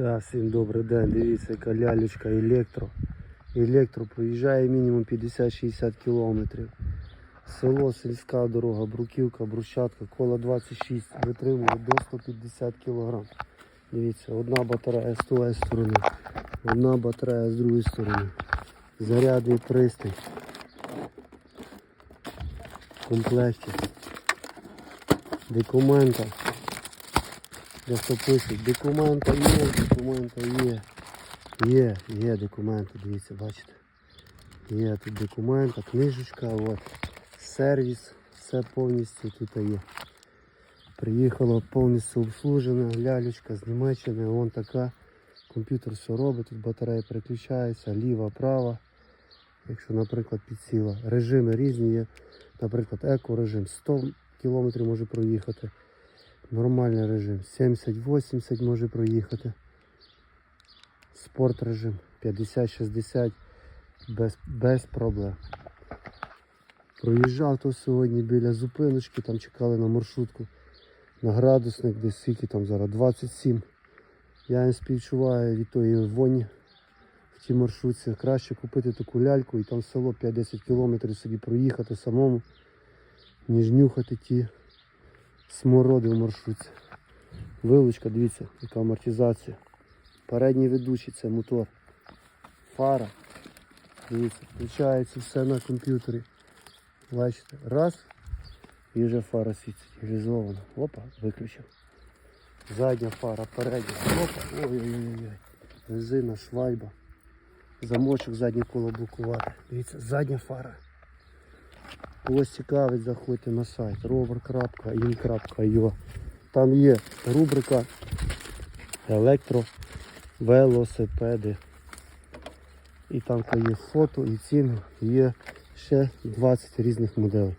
Так, всім добрий день. Дивіться, яка лялечка електро. Електро проїжджає мінімум 50-60 кілометрів. Село, сільська дорога, бруківка, брусчатка, коло 26 витримує до 150 кг. Дивіться, одна батарея з тої сторони, одна батарея з другої сторони. Зарядний пристрій. В комплекті. Документа. Просто пишуть, документа є, документа є. Є, є документи, дивіться, бачите. Є тут документа, книжечка, от. Сервіс, все повністю тут є. Приїхало повністю обслужена, лялечка з Німеччини, вон така. Комп'ютер все робить, тут батарея переключається, ліва, права. Якщо, наприклад, підсіла. Режими різні є. Наприклад, еко-режим 100 км може проїхати. Нормальний режим. 70-80 може проїхати. Спорт режим 50-60 без, без проблем. Проїжджав то сьогодні біля зупиночки, там чекали на маршрутку. На градусник десь скільки там зараз 27. Я не співчуваю від тої воні в тій маршрутці. Краще купити таку ляльку і там село 5-10 кілометрів собі проїхати самому, ніж нюхати ті смороди в маршрутці. Вилучка, дивіться, яка амортизація. Передній ведучий це мотор. Фара. Дивіться, включається все на комп'ютері. Бачите, раз і вже фара світить. Опа, виключив. Задня фара, передня. Опа, ой-ой-ой. Резина, швайба. Замочок заднє коло блокувати. Дивіться, задня фара. Когось цікавить, заходьте на сайт rover.in.io Там є рубрика електровелосипеди. І там є фото і ціни, є ще 20 різних моделей.